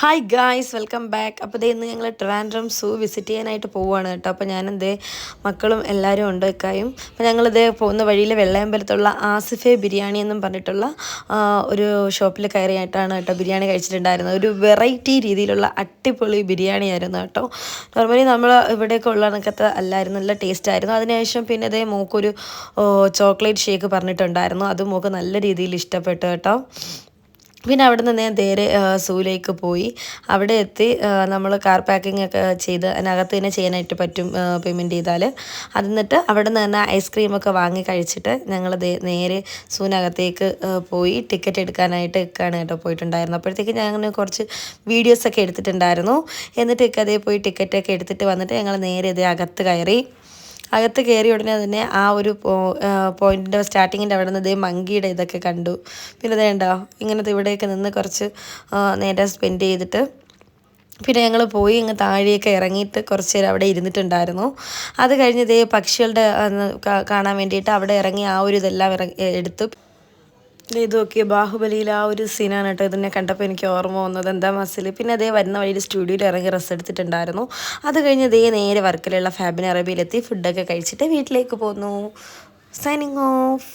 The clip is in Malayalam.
ഹായ് ഗായ്സ് വെൽക്കം ബാക്ക് അപ്പോൾ ദേ ഇന്ന് ഞങ്ങൾ ട്രാൻഡ്രം സൂ വിസിറ്റ് ചെയ്യാനായിട്ട് പോവുകയാണ് കേട്ടോ. അപ്പോൾ ഞാനെന്തേ മക്കളും എല്ലാവരും ഉണ്ട് ഇക്കായും. അപ്പോൾ ഞങ്ങളിത് പോകുന്ന വഴിയിൽ വെള്ളയമ്പലത്തുള്ള ആസിഫെ ബിരിയാണി എന്നും പറഞ്ഞിട്ടുള്ള ഒരു ഷോപ്പിൽ കയറിയായിട്ടാണ് കേട്ടോ ബിരിയാണി കഴിച്ചിട്ടുണ്ടായിരുന്നത്. ഒരു വെറൈറ്റി രീതിയിലുള്ള അടിപൊളി ബിരിയാണി ആയിരുന്നു കേട്ടോ. നോർമലി നമ്മൾ ഇവിടെയൊക്കെ ഉള്ള കണക്കത്തെ അല്ലായിരുന്നു നല്ല ടേസ്റ്റ് ആയിരുന്നു. അതിനുശേഷം പിന്നെ ഇതേ മൂക്കൊരു ചോക്ലേറ്റ് ഷേക്ക് പറഞ്ഞിട്ടുണ്ടായിരുന്നു. അത് മൂക്ക് നല്ല രീതിയിൽ ഇഷ്ടപ്പെട്ടു കേട്ടോ. പിന്നെ അവിടെ നിന്ന് ഞാൻ നേരെ സൂലേക്ക് പോയി. അവിടെ എത്തി നമ്മൾ കാർ പാക്കിംഗ് ഒക്കെ ചെയ്ത് അതിനകത്ത് തന്നെ ചെയ്യാനായിട്ട് പറ്റും പേയ്മെന്റ് ചെയ്താൽ അത് എന്നിട്ട് അവിടെ നിന്ന് തന്നെ ഐസ്ക്രീമൊക്കെ വാങ്ങി കഴിച്ചിട്ട് ഞങ്ങൾ നേരെ സൂനകത്തേക്ക് പോയി ടിക്കറ്റ് എടുക്കാനായിട്ട് ഒക്കെയാണ് കേട്ടോ പോയിട്ടുണ്ടായിരുന്നു അപ്പോഴത്തേക്ക് ഞങ്ങൾ കുറച്ച് വീഡിയോസൊക്കെ എടുത്തിട്ടുണ്ടായിരുന്നു. എന്നിട്ട് ഇക്കതേ പോയി ടിക്കറ്റൊക്കെ എടുത്തിട്ട് വന്നിട്ട് ഞങ്ങൾ നേരെ ഇതേ അകത്ത് കയറി. അകത്ത് കയറിയ ഉടനെ തന്നെ ആ ഒരു പോയിന്റിന്റെ സ്റ്റാർട്ടിങ്ങിന്റെ അവിടെ നിന്ന് ഇതേ മങ്കിയുടെ ഇതൊക്കെ കണ്ടു. പിന്നെ ഇതേണ്ടോ ഇങ്ങനത്തെ ഇവിടെയൊക്കെ നിന്ന് കുറച്ച് നേരം സ്പെൻഡ് ചെയ്തിട്ട് പിന്നെ ഞങ്ങൾ പോയി ഇങ്ങ് താഴെയൊക്കെ ഇറങ്ങിയിട്ട് കുറച്ച് നേരം അവിടെ ഇരുന്നിട്ടുണ്ടായിരുന്നു. അത് കഴിഞ്ഞ് ഇതേ പക്ഷികളുടെ കാണാൻ വേണ്ടിയിട്ട് അവിടെ ഇറങ്ങി ആ ഒരു ഇതെല്ലാം ഇറങ്ങി എടുത്തു. ഇത് നോക്കിയ ബാഹുബലിയിൽ ആ ഒരു സീനാണ് കേട്ടോ ഇതിനെ കണ്ടപ്പോൾ എനിക്ക് ഓർമ്മ വന്നത്. എന്താ മസിൽ? പിന്നെ അതേ വരുന്ന വഴിയിൽ സ്റ്റുഡിയോയിൽ ഇറങ്ങി റെസ്റ്റ് എടുത്തിട്ടുണ്ടായിരുന്നു. അത് കഴിഞ്ഞ് ദേ നേരെ വർക്കിലുള്ള ഫാബിൻ അറബിയിലെത്തി ഫുഡൊക്കെ കഴിച്ചിട്ട് വീട്ടിലേക്ക് പോന്നു. Signing off